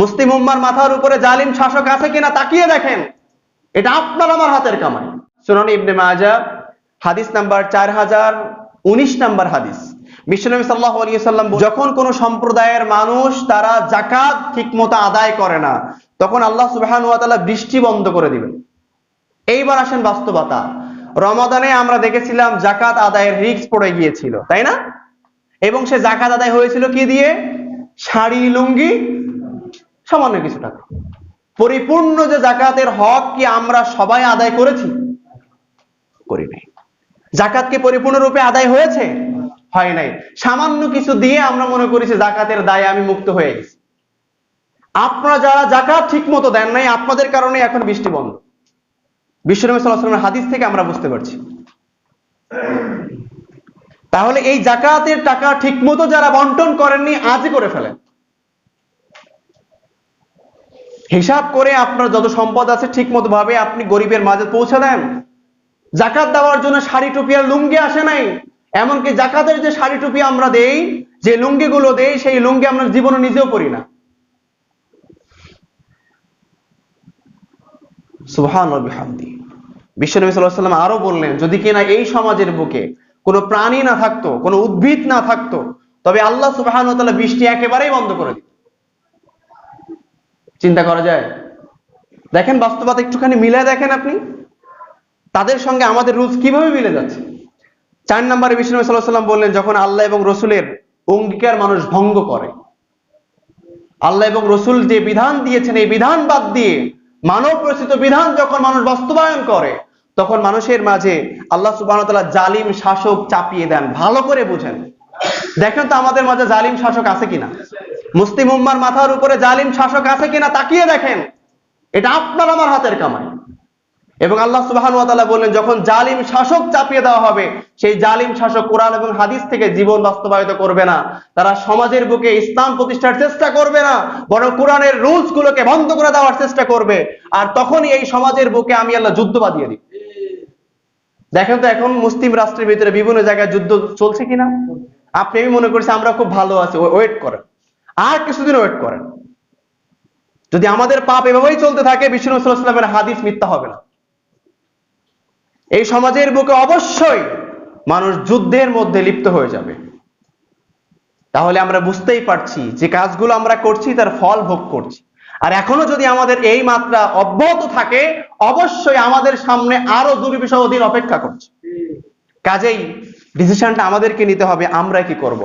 মুসলিম উম্মার মাথার উপরে জালিম শাসক আছে কিনা তাকিয়ে দেখেন। এটা আপনার আমার হাতের কামাই। সুনান ইবনে মাজা, হাদিস নাম্বার চার হাজার উনিশ নাম্বার হাদিস। বিশ্বনবী সাল্লাহ আলিয়া সাল্লাম যখন কোন সম্প্রদায়ের মানুষ তারা জাকাত ঠিক মতো আদায় করে না, তখন আল্লাহ সুবাহান বৃষ্টি বন্ধ করে দিবেন। এইবার আসেন বাস্তবতা। রমাদানে আমরা দেখেছিলাম জাকাত আদায়ের রিক্স পড়ে গিয়েছিল, তাই না? এবং সে জাকাত আদায় হয়েছিল কি দিয়ে? শাড়ি, লুঙ্গি সামান্য কিছু টাকা। পরিপূর্ণ যে জাকাতের হক কি আমরা সবাই আদায় করেছি? করি নাই। জাকাত কি পরিপূর্ণরূপে আদায় হয়েছে? হয় নাই। সামান্য কিছু দিয়ে আমরা মনে করেছি জাকাতের দায়ে আমি মুক্ত হয়ে গেছি। আপনারা যারা জাকাত ঠিক মতো দেন নাই, আপনাদের কারণে এখন বৃষ্টি বন্ধ। বিশ্বনবী সাল্লাহ সাল্লামের হাদিস থেকে আমরা বুঝতে পারছি। তাহলে এই জাকাতের টাকা ঠিক মতো যারা বন্টন করেননি, আজই করে ফেলেন। হিসাব করে আপনার যত সম্পদ আছে ঠিক মতো ভাবে আপনি গরিবের মাঝে পৌঁছে দেন। জাকাত দেওয়ার জন্য শাড়ি টুপি আর লুঙ্গি আসে নাই। এমনকি জাকাতের যে শাড়ি টুপি আমরা দেই, যে লুঙ্গি গুলো দেই, সেই লুঙ্গি আমরা জীবনে নিজেও পরি না। সাল্লাম আরও বললেন, যদি কিনা এই সমাজের বুকে কোনো প্রাণী না থাকতো, কোনো উদ্ভিদ না থাকতো, তবে আল্লাহ সুবাহান বৃষ্টি একেবারেই বন্ধ করে দিত। চিন্তা করা যায়? দেখেন বাস্তবতা একটুখানি মিলে দেখেন আপনি। তাদের সঙ্গে আমাদের রুলস কীভাবে মিলে যাচ্ছে? চার নম্বরে বিষ্ণু সাল্লাহ সাল্লাম বললেন, যখন আল্লাহ এবং রসুলের অঙ্গীকার মানুষ ভঙ্গ করে, আল্লাহ এবং রসুল যে বিধান দিয়েছেন, এই বিধান বাদ দিয়ে মানব রচিত বিধান যখন মানুষ বাস্তবায়ন করে, তখন মানুষের মাঝে আল্লাহ সুবাহ জালিম শাসক চাপিয়ে দেন। ভালো করে বুঝেন। দেখেন তো আমাদের মাঝে জালিম শাসক আছে কিনা? মুসলিম উম্মার মাথার উপরে জালিম শাসক আছে কিনা তাকিয়ে দেখেন। এটা আপনার আমার হাতের কামাই। এবং আল্লাহ সুবাহ বললেন, যখন জালিম শাসক চাপিয়ে দেওয়া হবে, সেই জালিম শাসক কোরআন এবং হাদিস থেকে জীবন বাস্তবায়িত করবে না। তারা সমাজের বুকে ইসলাম প্রতিষ্ঠার চেষ্টা করবে না, বরং কোরআনের রুলস গুলোকে বন্ধ করে দেওয়ার চেষ্টা করবে। আর তখনই এই সমাজের বুকে আমি আল্লাহ যুদ্ধ বাঁধিয়ে দিই। দেখেন তো এখন মুসলিম রাষ্ট্রের ভিতরে বিভিন্ন জায়গায় যুদ্ধ চলছে কিনা? আপনি আমি মনে করছি আমরা খুব ভালো আছি, ওয়েট করেন। আর কিছুদিন ওয়েট করেন। যদি আমাদের পাপ এভাবেই চলতে থাকে, বিষ্ণু সাল্লামের হাদিস মিথ্যা হবে না। এই সমাজের বুকে অবশ্যই মানুষ যুদ্ধের মধ্যে লিপ্ত হয়ে যাবে। তাহলে আমরা বুঝতেই পারছি যে কাজগুলো আমরা করছি, তার ফল ভোগ করছি। আর এখনও যদি আমাদের এই মাত্রা অব্যাহত থাকে, অবশ্যই আমাদের সামনে আরও দুর্বিষহ দিন অপেক্ষা করছে। কাজেই ডিসিশনটা আমাদেরকে নিতে হবে আমরা কি করব?